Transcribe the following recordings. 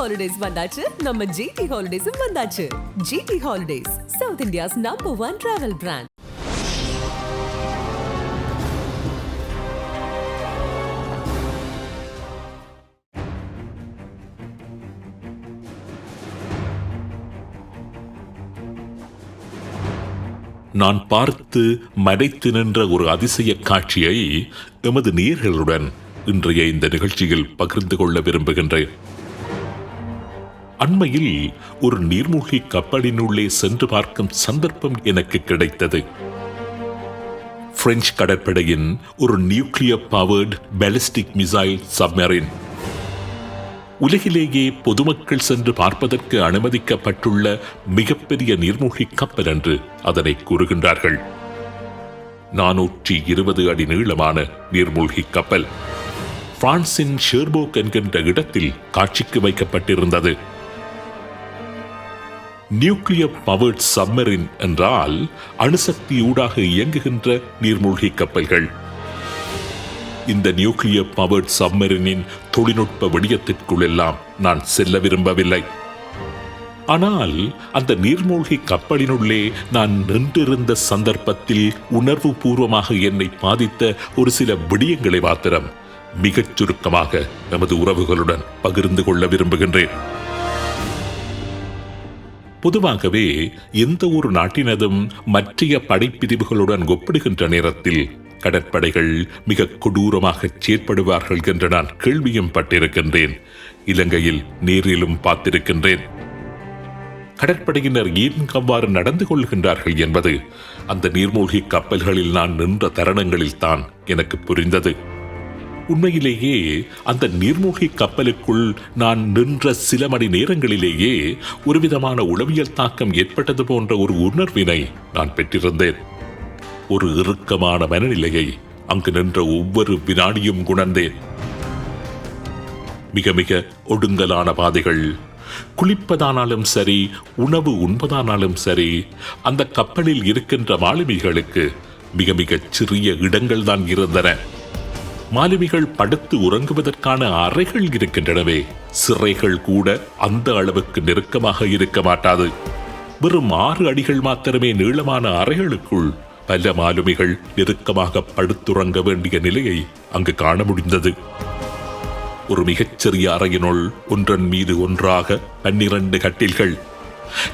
Holidays வந்தாச்சு. நம்ம GT ஹாலிடேஸும் வந்தாச்சு. GT holidays south India's number one travel brand நான் பார்த்து மறைத்து நின்ற ஒரு அதிசய காட்சியை எமது நேர்களுடன் இன்றைய இந்த நிகழ்ச்சியில் பகிர்ந்து கொள்ள விரும்புகின்றேன். அண்மையில் ஒரு நீர்மூழ்கி கப்பலினுள்ளே சென்று பார்க்கும் சந்தர்ப்பம் எனக்கு கிடைத்தது. பிரெஞ்சு கடற்படையின் ஒரு nuclear powered ballistic missile submarine. உலகிலேயே பொதுமக்கள் சென்று பார்ப்பதற்கு அனுமதிக்கப்பட்டுள்ள மிகப்பெரிய நீர்மூழ்கி கப்பல் என்று அதனை கூறுகின்றார்கள். நானூற்றி இருபது அடி நீளமான நீர்மூழ்கி கப்பல். பிரான்சின் ஷேர்போக் என்கின்ற இடத்தில் காட்சிக்கு வைக்கப்பட்டிருந்தது. நியூக்ளியர் பவர்ட் சப்மரின் என்றால் அணுசக்தியூடாக இயங்குகின்ற நீர்மூழ்கி கப்பல்கள். இந்த நியூக்ளியர் பவர்ட் சப்மரினின் தொழில்நுட்ப விடயத்திற்குள் எல்லாம் நான் செல்ல விரும்பவில்லை. ஆனால் அந்த நீர்மூழ்கி கப்பலினுள்ளே நான் நின்றிருந்த சந்தர்ப்பத்தில் உணர்வு பூர்வமாக என்னை பாதித்த ஒரு சில விடயங்களை மாத்திரம் மிகச் சுருக்கமாக நமது உறவுகளுடன் பகிர்ந்து கொள்ள விரும்புகின்றேன். பொதுவாகவே எந்த ஒரு நாட்டினதும் மற்றைய படைப்பிரிவுகளுடன் ஒப்பிடுகின்ற நேரத்தில் கடற்படைகள் மிக கொடூரமாக செயற்படுவார்கள் என்று நான் கேள்வியும் பட்டிருக்கின்றேன். இலங்கையில் நேரிலும் பார்த்திருக்கின்றேன். கடற்படையினர் ஏன் அவ்வாறு நடந்து கொள்கின்றார்கள் என்பது அந்த நீர்மூழ்கி கப்பல்களில் நான் நின்ற தருணங்களில் தான் எனக்கு புரிந்தது. உண்மையிலேயே அந்த நீர்மூழ்கி கப்பலுக்குள் நான் நின்ற சில மணி நேரங்களிலேயே ஒருவிதமான உளவியல் தாக்கம் ஏற்பட்டது போன்ற ஒரு உணர்வினை நான் பெற்றிருந்தேன். ஒரு இறுக்கமான மனநிலையை அங்கு நின்ற ஒவ்வொரு வினாடியும் குணர்ந்தேன் மிக மிக ஒடுங்கலான பாதைகள். குளிப்பதானாலும் சரி உணவு உண்பதானாலும் சரி அந்த கப்பலில் இருக்கின்ற மாலுமிகளுக்கு மிக மிகச் சிறிய இடங்கள் தான் இருந்தன. மாலுமிகள் படுத்து உறங்குவதற்கான அறைகள் இருக்கின்றனவே. சிறைகள் கூட அந்த அளவுக்கு நெருக்கமாக இருக்க மாட்டாது. வெறும் ஆறு அடிகள் மாத்திரமே நீளமான அறைகளுக்குள் பல மாலுமிகள் நெருக்கமாக படுத்துறங்க வேண்டிய நிலையை அங்கு காண முடிந்தது. ஒரு மிகச்சிறிய அறையினுள் ஒன்றன் மீது ஒன்றாக பன்னிரண்டு கட்டில்கள்.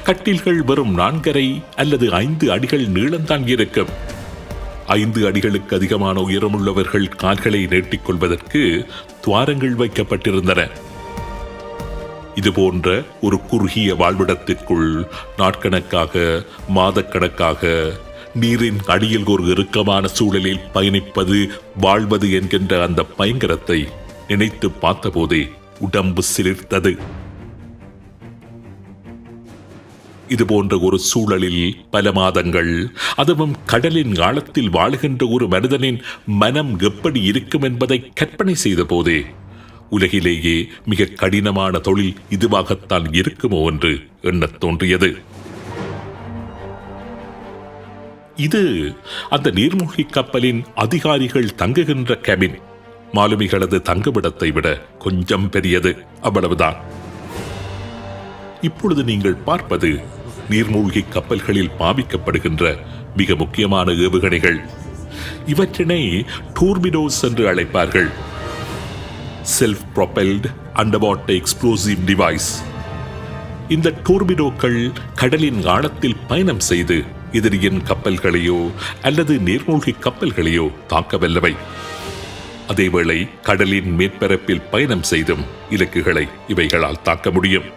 கட்டில்கள் வெறும் நான்கரை அல்லது ஐந்து அடிகள் நீளம்தான் இருக்கும். ஐந்து அடிகளுக்கு அதிகமான உயரமுள்ளவர்கள் கால்களை நீட்டிக்கொள்வதற்கு துவாரங்கள் வைக்கப்பட்டிருந்தன. இது போன்ற ஒரு குறுகிய வாழ்விடத்திற்குள் நாட்கணக்காக மாதக்கணக்காக நீரின் அடியில் ஒரு இறுக்கமான சூழலில் பயணிப்பது வாழ்வது என்கின்ற அந்த பயங்கரத்தை நினைத்து பார்த்தபோதே உடம்பு சிலிர்த்தது. இது போன்ற ஒரு சூழலில் பல மாதங்கள் அதுவும் கடலின் ஆழத்தில் வாழுகின்ற ஒரு மனிதனின் மனம் எப்படி இருக்கும் என்பதை கற்பனை செய்த போதே உலகிலேயே மிக கடினமான தொழில் இதுவாகத்தான் இருக்குமோ என்று எண்ணத் தோன்றியது. இது அந்த நீர்மூழ்கி கப்பலின் அதிகாரிகள் தங்குகின்ற கேபின் மாலுமிகளது தங்குமிடத்தை விட கொஞ்சம் பெரியது. அவ்வளவுதான். இப்பொழுது நீங்கள் பார்ப்பது நீர்மூழ்கி கப்பல்களில் பாவிக்கப்படுகின்ற மிக முக்கியமான ஏவுகணைகள். இவற்றினை டூர்பிடோஸ் என்று அழைப்பார்கள். Self propelled underwater explosive device இந்த டூர்பிடோக்கள் கடலின் ஆழத்தில் பயணம் செய்து எதிரியின் கப்பல்களையோ அல்லது நீர்மூழ்கி கப்பல்களையோ தாக்கவல்லவை அதேவேளை கடலின் மேற்பரப்பில் பயணம் செய்தும் இலக்குகளை இவைகளால் தாக்க முடியும்.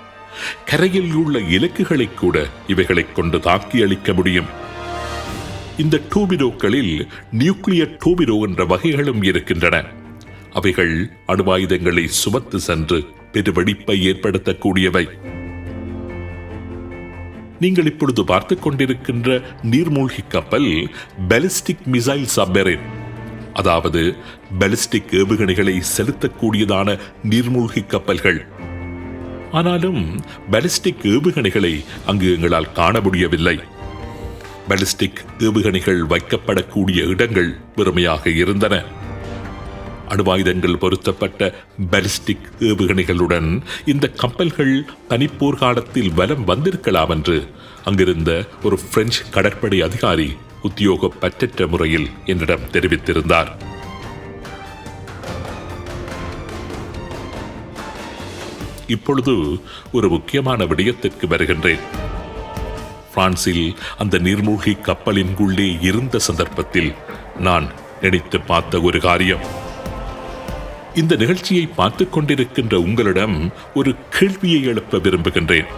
கரையில் உள்ள இலக்குகளை கூட இவைகளை கொண்டு தாக்கி அளிக்க முடியும். இந்த டூபிரோக்களில் நியூக்ளியர் டூபிரோ என்ற வகைகளும் இருக்கின்றன. அவைகள் அணுவாயுதங்களை சுமத்து சென்று பெருவெடிப்பை ஏற்படுத்தக்கூடியவை. நீங்கள் இப்பொழுது பார்த்துக் கொண்டிருக்கின்ற நீர்மூழ்கி கப்பல் பெலிஸ்டிக் மிசைல் சப்மரின் அதாவது பெலிஸ்டிக் ஏவுகணைகளை செலுத்தக்கூடியதான நீர்மூழ்கி கப்பல்கள். ஆனாலும் பாலிஸ்டிக் ஏவுகணைகளை அங்கு எங்களால் காண முடியவில்லை. பாலிஸ்டிக் ஏவுகணைகள் வைக்கப்படக்கூடிய இடங்கள் வெறுமையாக இருந்தன. அணுவாயுதங்கள் பொருத்தப்பட்ட பாலிஸ்டிக் ஏவுகணைகளுடன் இந்த கப்பல்கள் பனிப்போர் காலத்தில் வலம் வந்திருக்கலாம் என்று அங்கிருந்த ஒரு பிரெஞ்சு கடற்படை அதிகாரி உத்தியோக பற்றற்ற முறையில் என்னிடம் தெரிவித்திருந்தார். இப்பொழுது ஒரு முக்கியமான விடயத்திற்கு வருகின்றேன். பிரான்சில் அந்த நீர்மூழ்கி கப்பலின் உள்ளே இருந்த சந்தர்ப்பத்தில் நான் நினைத்து பார்த்த ஒரு காரியம். இந்த நிகழ்ச்சியை பார்த்து கொண்டிருக்கின்ற உங்களிடம் ஒரு கேள்வியை எழுப்ப விரும்புகின்றேன்.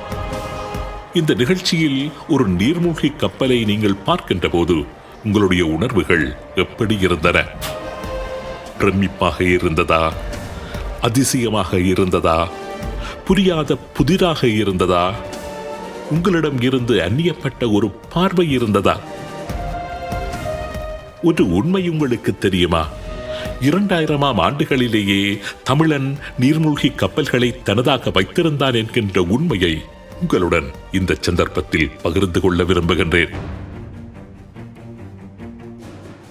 இந்த நிகழ்ச்சியில் ஒரு நீர்மூழ்கி கப்பலை நீங்கள் பார்க்கின்ற போது உங்களுடைய உணர்வுகள் எப்படி இருந்தன? பிரமிப்பாக இருந்ததா? அதிசயமாக இருந்ததா? புரியாத புதிராக இருந்ததா? உங்களிடம் இருந்து அந்நியப்பட்ட ஒரு பார்வை இருந்ததா? ஒரு உண்மை உங்களுக்கு தெரியுமா? இரண்டாயிரமாம் ஆண்டுகளிலேயே தமிழன் நீர்மூழ்கி கப்பல்களை தனதாக வைத்திருந்தான் என்கின்ற உண்மையை உங்களுடன் இந்த சந்தர்ப்பத்தில் பகிர்ந்து கொள்ள விரும்புகின்றேன்.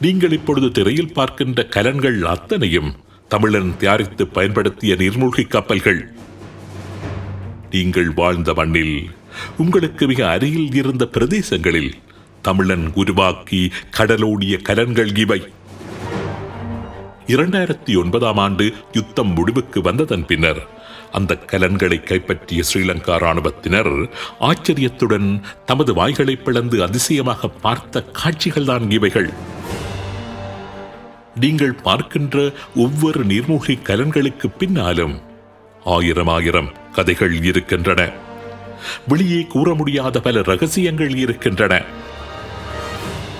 நீங்கள் இப்பொழுது திரையில் பார்க்கின்ற கலன்கள் அத்தனையும் தமிழன் தயாரித்து பயன்படுத்திய நீர்மூழ்கி கப்பல்கள். நீங்கள் வாழ்ந்த மண்ணில் உங்களுக்கு மிக அருகில் இருந்த பிரதேசங்களில் தமிழன் உருவாக்கி கடலோடிய கலன்கள் இவை. இரண்டாயிரத்தி ஒன்பதாம் ஆண்டு யுத்தம் முடிவுக்கு வந்ததன் பின்னர் அந்த கலன்களை கைப்பற்றிய ஸ்ரீலங்கா ராணுவத்தினர் ஆச்சரியத்துடன் தமது வாய்களை பிளந்து அதிசயமாக பார்த்த காட்சிகள்தான் இவைகள். நீங்கள் பார்க்கின்ற ஒவ்வொரு நீர்மூழ்கி கலன்களுக்கு பின்னாலும் ஆயிரம் ஆயிரம் கதைகள் இருக்கின்றன. வெளியே கூற முடியாத பல ரகசியங்கள் இருக்கின்றன.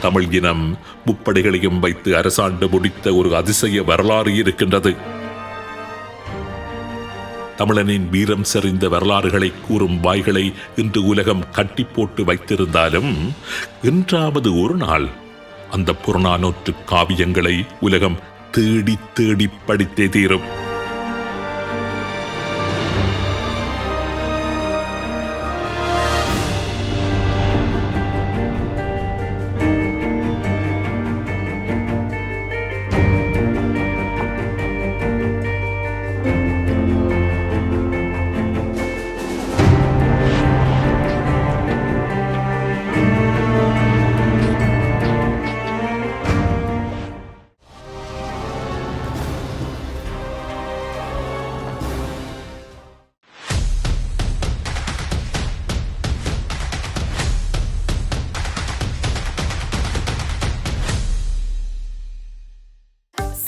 தமிழ் இனம் முப்படைகளையும் வைத்து அரசாண்டு முடித்த ஒரு அதிசய வரலாறு இருக்கின்றது. தமிழனின் வீரம் செறிந்த வரலாறுகளை கூறும் வாய்களை இன்று உலகம் கட்டி போட்டு வைத்திருந்தாலும் இன்றாவது ஒரு நாள் அந்த புறநானூற்று காவியங்களை உலகம் தேடி தேடி படித்தே தீரும்.